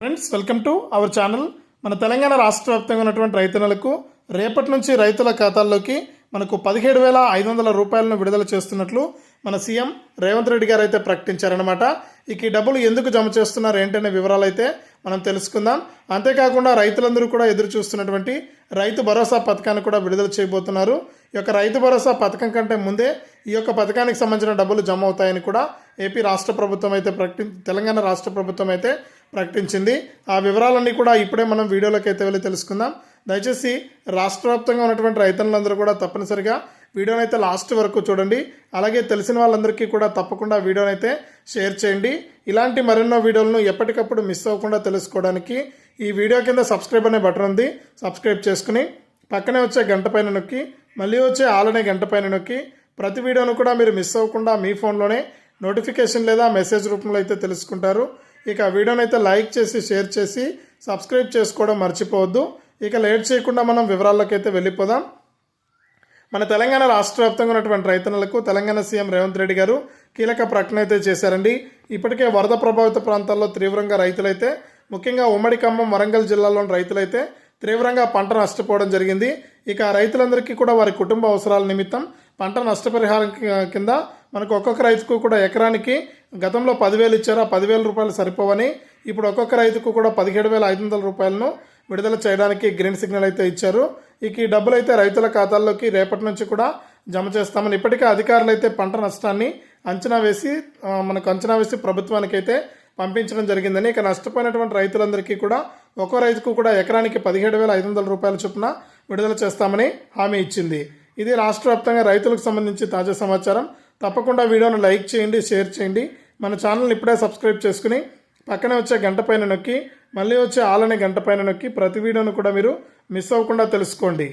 Friends welcome to our channel మన తెలంగాణ రాష్ట్ర వ్యాప్తంగా ఉన్నటువంటి రైతన్నలకు రేపటి నుంచి రైతుల ఖాతాల్లోకి మనకు పదిహేడు వేల ఐదు వందల రూపాయలను విడుదల చేస్తున్నట్లు మన సీఎం రేవంత్ రెడ్డి గారు అయితే ప్రకటించారనమాట ఇక ఈ డబ్బులు ఎందుకు జమ చేస్తున్నారు ఏంటనే వివరాలు అయితే మనం తెలుసుకుందాం. అంతేకాకుండా రైతులందరూ కూడా ఎదురు చూస్తున్నటువంటి రైతు భరోసా పథకాన్ని కూడా విడుదల చేయబోతున్నారు. ఈ యొక్క రైతు భరోసా పథకం కంటే ముందే ఈ యొక్క పథకానికి సంబంధించిన డబ్బులు జమ అవుతాయని కూడా ఏపీ రాష్ట్ర ప్రభుత్వం అయితే ప్రకటి తెలంగాణ రాష్ట్ర ప్రభుత్వం అయితే ప్రకటించింది. ఆ వివరాలన్నీ కూడా ఇప్పుడే మనం వీడియోలోకి అయితే వెళ్ళి తెలుసుకుందాం. దయచేసి రాష్ట్ర వ్యాప్తంగా ఉన్నటువంటి రైతులందరూ కూడా తప్పనిసరిగా వీడియోని అయితే లాస్ట్ వరకు చూడండి. అలాగే తెలిసిన వాళ్ళందరికీ కూడా తప్పకుండా వీడియోని అయితే షేర్ చేయండి. ఇలాంటి మరెన్నో వీడియోలను ఎప్పటికప్పుడు మిస్ అవ్వకుండా తెలుసుకోవడానికి ఈ వీడియో కింద సబ్స్క్రైబ్ అనే బటన్ ఉంది. సబ్స్క్రైబ్ చేసుకుని పక్కనే వచ్చే గంట పైన నొక్కి మళ్ళీ వచ్చే ఆలనే గంట పైన నొక్కి ప్రతి వీడియోను కూడా మీరు మిస్ అవ్వకుండా మీ ఫోన్లోనే నోటిఫికేషన్ లేదా మెసేజ్ రూపంలో అయితే తెలుసుకుంటారు. ఇక వీడియోనైతే అయితే లైక్ చేసి షేర్ చేసి సబ్స్క్రైబ్ చేసుకోవడం మర్చిపోవద్దు. ఇక లేట్ చేయకుండా మనం వివరాల్లోకి అయితే వెళ్ళిపోదాం. మన తెలంగాణ రాష్ట్ర వ్యాప్తంగా ఉన్నటువంటి రైతన్నలకు తెలంగాణ సీఎం రేవంత్ రెడ్డి గారు కీలక ప్రకటన అయితే చేశారండి. ఇప్పటికే వరద ప్రభావిత ప్రాంతాల్లో తీవ్రంగా రైతులైతే ముఖ్యంగా ఉమ్మడి ఖమ్మం వరంగల్ జిల్లాలోని రైతులైతే తీవ్రంగా పంట నష్టపోవడం జరిగింది. ఇక రైతులందరికీ కూడా వారి కుటుంబ అవసరాల నిమిత్తం పంట నష్టపరిహారం కింద మనకు ఒక్కొక్క రైతుకు కూడా ఎకరానికి గతంలో పదివేలు ఇచ్చారు ఆ పదివేల రూపాయలు సరిపోవని ఇప్పుడు ఒక్కొక్క రైతుకు కూడా పదిహేడు వేల ఐదు వందల రూపాయలను విడుదల చేయడానికి గ్రీన్ సిగ్నల్ అయితే ఇచ్చారు. ఇక ఈ డబ్బులు అయితే రైతుల ఖాతాల్లోకి రేపటి నుంచి కూడా జమ చేస్తామని ఇప్పటికే అధికారులు అయితే పంట నష్టాన్ని అంచనా వేసి మనకు అంచనా వేసి ప్రభుత్వానికి అయితే పంపించడం జరిగిందని ఇక నష్టపోయినటువంటి రైతులందరికీ కూడా ఒక్కో రైతుకు కూడా ఎకరానికి పదిహేడు వేల ఐదు వందల రూపాయల చొప్పున విడుదల చేస్తామని హామీ ఇచ్చింది. ఇది రాష్ట్ర వ్యాప్తంగా రైతులకు సంబంధించి తాజా సమాచారం. తప్పకుండా వీడియోను లైక్ చేయండి షేర్ చేయండి. మన ఛానల్ని ఇప్పుడే సబ్స్క్రైబ్ చేసుకుని పక్కనే వచ్చే గంట పైన నొక్కి మళ్ళీ వచ్చే ఆలనే గంట పైన నొక్కి ప్రతి వీడియోను కూడా మీరు మిస్ అవ్వకుండా తెలుసుకోండి.